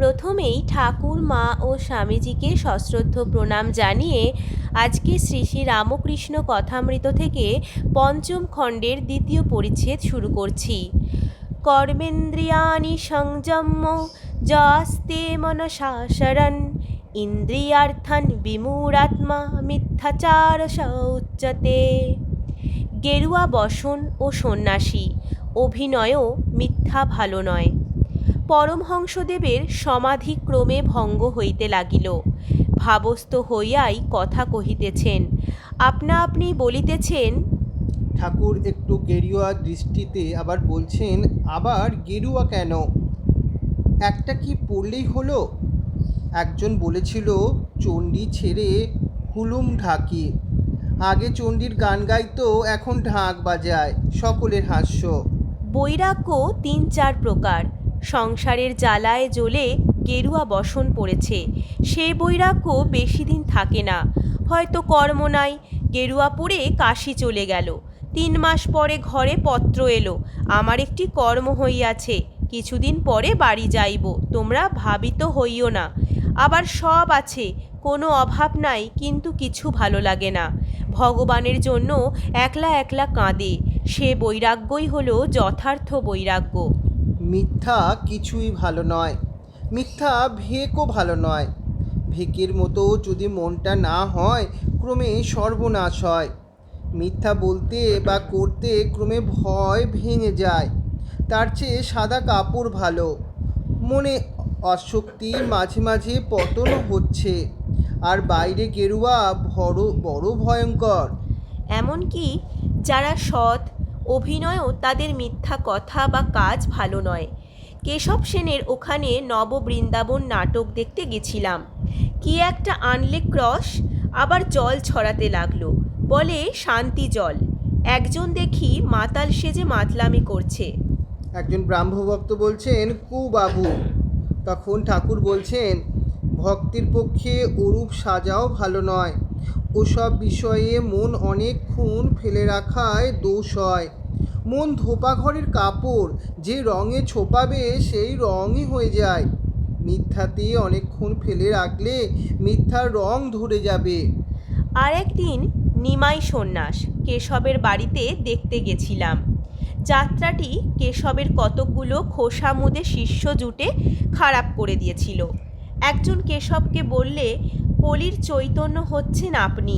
প্রথমেই ঠাকুর, মা ও স্বামীজিকে সশ্রদ্ধ প্রণাম জানিয়ে আজকে শ্রী শ্রী রামকৃষ্ণ কথামৃত থেকে পঞ্চম খণ্ডের দ্বিতীয় পরিচ্ছেদ শুরু করছি। কর্মেন্দ্রিয়াণি সংযম্য, যাস্তে মনসা ইন্দ্রিয়ার্থন বিমূঢ়াত্মা, মিথ্যাচার উচ্যতে গেরুয়া বসন ও সন্ন্যাসী, অভিনয়ও মিথ্যা ভালো নয়। পরমহংসদেবের সমাধি ক্রমে ভঙ্গ হইতে লাগিল। ভাবস্থ হইয়াই কথা কহিতেছেন আপনা আপনি বলিতেছেন ঠাকুর একটু গেরুয়া দৃষ্টিতে আবার বলছেন আবার গেরুয়া কেন? একটা কি পড়লেই হলো একজন বলেছিল চণ্ডী ছেড়ে হুলুম ঢাকি। আগে চণ্ডীর গান গাইতো এখন ঢাক বাজায়। সকলের হাস্য। বৈরাগ্য তিন চার প্রকার। সংসারের জ্বালায় জ্বলে গেরুয়া বসন পড়েছে। সে বৈরাগ্য বেশি দিন থাকে না। হয়তো কর্ম নাই, গেরুয়া পরে কাশি চলে গেল। তিন মাস পরে ঘরে পত্র এলো, আমার একটি কর্ম হইয়াছে, কিছুদিন পরে বাড়ি যাইব, তোমরা ভাবিত হইও না। আবার সব আছে, কোনো অভাব নাই, কিন্তু কিছু ভালো লাগে না। ভগবানের জন্য একলা একলা কাঁদে। সে বৈরাগ্যই হলো যথার্থ বৈরাগ্য। মিথ্যা কিছুই ভালো নয়। মিথ্যা ভেকও ভালো নয়। ভেকের মতো যদি মনটা না হয়, ক্রমে সর্বনাশ হয়। মিথ্যা বলতে বা করতে ক্রমে ভয় ভেঙে যায়। তার চেয়ে সাদা কাপড় ভালো। মনে অশক্তি মাঝে মাঝে পতন হচ্ছে। আর বাইরে গেরুয়া বড় বড় ভয়ঙ্কর। এমনকি যারা সৎ অভিনয়ও তাদের মিথ্যা কথা বা কাজ ভালো নয়। কেশব সেনের ওখানে নববৃন্দাবন নাটক দেখতে গেছিলাম। কি একটা আনলে ক্রস, আবার জল ছড়াতে লাগল। বলে, শান্তি জল। একজন দেখি মাতাল সেজে মাতলামি করছে। একজন ব্রাহ্মভক্ত বলছেন কু বাবু তখন ঠাকুর বলছেন, ভক্তির পক্ষে ওরূপ সাজাও ভালো নয়। ওসব বিষয়ে মন অনেকক্ষণ ফেলে রাখায় দোষ হয়। মন ধোপা ঘরের কাপড়, যে রঙে ছোপাবে সেই রঙই হয়ে যায়। মিথ্যাতে অনেকক্ষণ ফেলে রাখলে মিথ্যার রং ধরে যাবে। আর একদিন নিমাই সন্ন্যাস কেশবের বাড়িতে দেখতে গেছিলাম। যাত্রাটি কেশবের কতকগুলো খোসা মুদে শিষ্য জুটে খারাপ করে দিয়েছিল। একজন কেশবকে বললে, কলির চৈতন্য হচ্ছেন আপনি।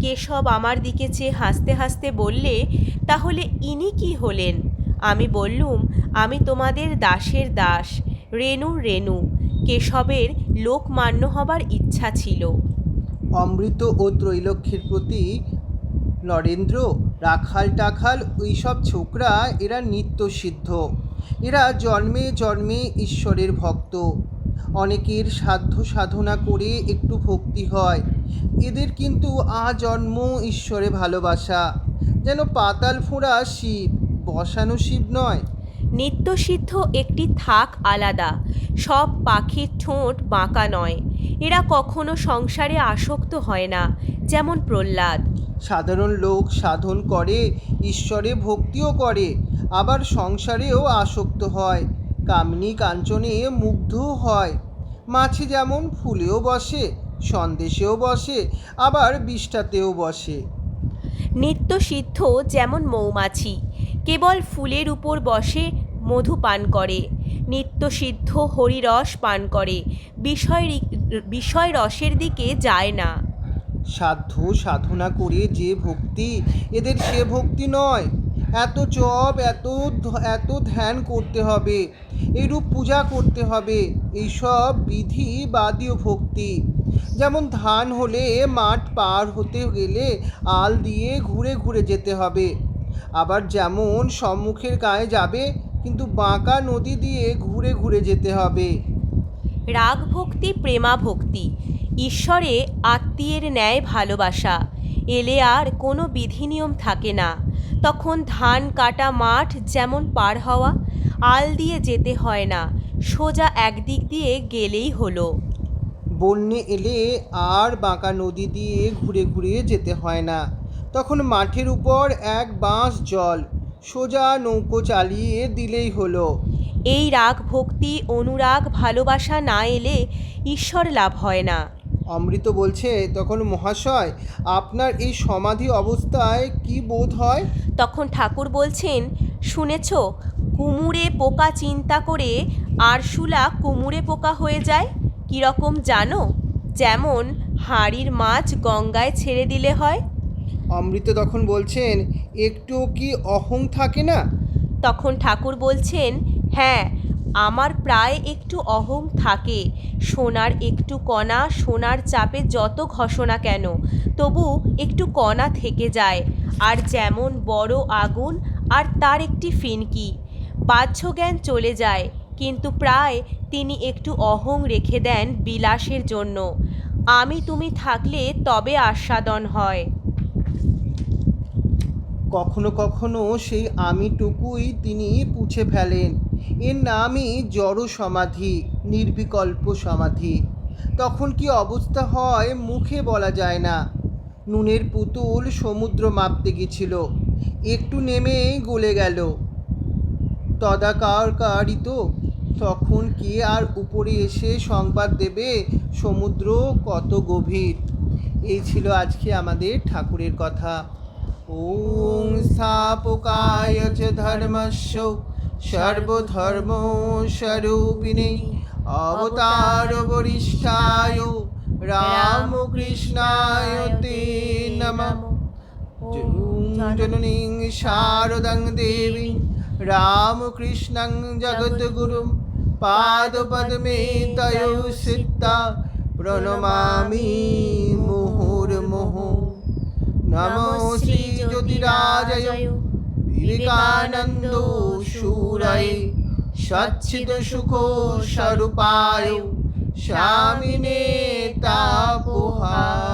কেশব আমার দিকে চেয়ে হাসতে হাসতে বললে, তাহলে ইনি কি হলেন? আমি বললুম, আমি তোমাদের দাসের দাস রেণুর রেণু। কেশবের লোকমান্য হবার ইচ্ছা ছিল। অমৃত ও ত্রৈলক্ষ্যের প্রতি, নরেন্দ্র, রাখাল টাখাল, ওইসব ছোকরা, এরা নিত্য সিদ্ধ। এরা জন্মে জন্মে ঈশ্বরের ভক্ত। অনেকের সাধ্য সাধনা করে একটু ভক্তি হয়। এদের কিন্তু আজন্ম ঈশ্বরে ভালোবাসা। যেন পাতাল ফোঁড়া শিব বসানো শিব নয়। নিত্যসিদ্ধ একটি থাক আলাদা সব পাখির ঠোঁট বাঁকা নয়। এরা কখনো সংসারে আসক্ত হয় না যেমন প্রহ্লাদ। সাধারণ লোক সাধন করে ঈশ্বরে ভক্তিও করে আবার সংসারেও আসক্ত হয় কামিনী কাঞ্চনে মুগ্ধও হয়। মাছি যেমন ফুলেও বসে সন্দেশেও বসে আবার বিষ্ঠাতেও বসে। নিত্যসিদ্ধ যেমন মৌমাছি কেবল ফুলের উপর বসে মধু পান করে নিত্যসিদ্ধ হরিরস পান করে বিষয় বিষয় রসের দিকে যায় না। সাধ্য সাধনা করে যে ভক্তি এদের সে ভক্তি নয়। এত জপ এত এত ধ্যান করতে হবে এরূপ পূজা করতে হবে এইসব বিধি বাদীয় ভক্তি। যেমন ধান হলে মাঠ পার হতে গেলে আল দিয়ে ঘুরে ঘুরে যেতে হবে। আবার যেমন সম্মুখের গায়ে যাবে, কিন্তু বাঁকা নদী দিয়ে ঘুরে ঘুরে যেতে হবে। রাগ ভক্তি, প্রেমা ভক্তি, ঈশ্বরে আত্মীয়ের ন্যায় ভালোবাসা, এলে আর কোনো বিধিনিয়ম থাকে না। তখন ধান কাটা মাঠ যেমন পার হওয়া, আল দিয়ে যেতে হয় না, সোজা একদিক দিয়ে গেলেই হলো। বন্যে এলে আর বাঁকা নদী দিয়ে ঘুরে ঘুরে যেতে হয় না। তখন মাঠের উপর এক বাঁশ জল সোজা নৌকো চালিয়ে দিলেই হলো। এই রাগ ভক্তি অনুরাগ ভালোবাসা না এলে ঈশ্বর লাভ হয় না। অমৃত বলছে তখন মহাশয় আপনার এই সমাধি অবস্থায় কি বোধ হয়? তখন ঠাকুর বলছেন শুনেছ কুমুরে পোকা চিন্তা করে আরশুলা কুমুরে পোকা হয়ে যায়? কীরকম জানো? যেমন হাঁড়ির মাছ গঙ্গায় ছেড়ে দিলে হয়। অমৃত তখন বলছেন একটু কি অহং থাকে না? তখন ঠাকুর বলছেন হ্যাঁ আমার প্রায় একটু অহং থাকে। সোনার একটু কণা সোনার চাপে যত ঘষনা কেন তবু একটু কণা থেকে যায়। আর যেমন বড় আগুন আর তার একটি ফিনকি। বাহ্য জ্ঞান চলে যায় কিন্তু প্রায় তিনি একটু অহং রেখে দেন বিলাসের জন্য। আমি তুমি থাকলে তবে আস্বাদন হয়। কখনো কখনো সেই আমিটুকুই তিনি পুছে ফেলেন। এর নামই জড় সমাধি, নির্বিকল্প সমাধি। তখন কি অবস্থা হয় মুখে বলা যায় না। নুনের পুতুল সমুদ্র মাপতে গেছিল। একটু নেমে গলে গেল। তদাকারকারিত তখন কে আর উপরে এসে সংবাদ দেবে? সমুদ্র কত গভীর। এই ছিল আজকে আমাদের ঠাকুরের কথা। ওং স্থাপকায় চ ধর্মস্য, সর্বধর্ম স্বরূপিণে। অবতার বরিষ্ঠায় রামকৃষ্ণায় তে নমঃ। জননীং শারদং দেবী রামকৃষ্ণং জগদ্গুরুং পাদপদ্মে তয়ৌ সিদ্ধা প্রণমামি মুহুর্মুহ নমো শ্রী জ্যোতিরাজয় বিবেকানন্দ শূরায় সচ্ছিদ সুখ স্বরূপায় স্বামিনে তাপহারিণী